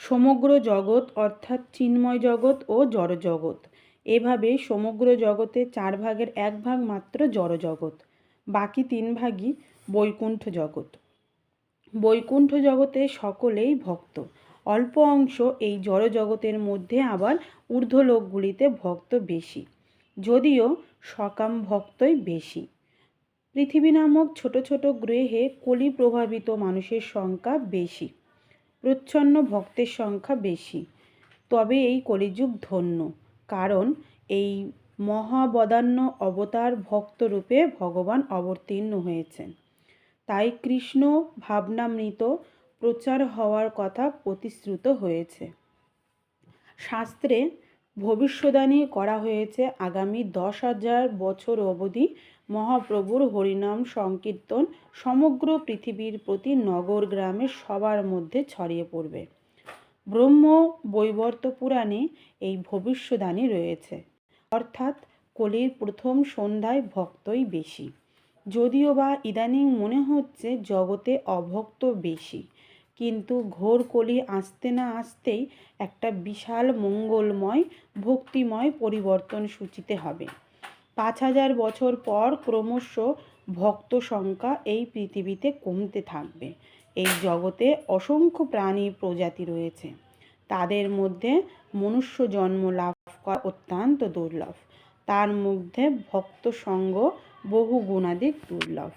সমগ্র জগৎ অর্থাৎ চিন্ময় জগৎ ও জড়জগৎ। এভাবে সমগ্র জগতে চার ভাগের এক ভাগ মাত্র জড়জগৎ, বাকি তিন ভাগই বৈকুণ্ঠ জগৎ। বৈকুণ্ঠ জগতে সকলেই ভক্ত, অল্প অংশ এই জড়জগতের মধ্যে আবার ঊর্ধ্বলোকগুলিতে ভক্ত বেশি, যদিও সকাম ভক্তই বেশি। পৃথিবী নামক ছোট ছোট গ্রহে কলি প্রভাবিত মানুষের সংখ্যা বেশি। প্রচ্ছন্ন ভক্তের সংখ্যা বেশি। তবে এই কলিযুগ ধন্য, কারণ এই মহাবদান্য অবতার ভক্তরূপে ভগবান অবতীর্ণ হয়েছেন। তাই কৃষ্ণ ভাবনামৃত প্রচার হওয়ার কথা প্রতিশ্রুত হয়েছে। শাস্ত্রে ভবিষ্যদানী করা হয়েছে আগামী দশ হাজার বছর অবধি মহাপ্রভুর হরিনাম সংকীর্তন সমগ্র পৃথিবীর প্রতি নগর গ্রামে সবার মধ্যে ছড়িয়ে পড়বে। ব্রহ্ম বৈবর্ত পুরাণে এই ভবিষ্যদানী রয়েছে। অর্থাৎ কলির প্রথম সন্ধ্যায় ভক্তই বেশি। যদিও বা ইদানিং মনে হচ্ছে জগতে অভক্ত বেশি, কিন্তু ঘোর কলি আসতে না আসতেই একটা বিশাল মঙ্গলময়, ভক্তিময় পরিবর্তন সূচিতে হবে। পাঁচ হাজার বছর পর ক্রমশ ভক্ত সংখ্যা এই পৃথিবীতে কমতে থাকবে। এই জগতে অসংখ্য প্রাণী প্রজাতি রয়েছে। তাদের মধ্যে মনুষ্য জন্ম লাভ করা অত্যন্ত দুর্লভ। তার মধ্যে ভক্ত সঙ্গ বহু গুণাধিক দুর্লভ।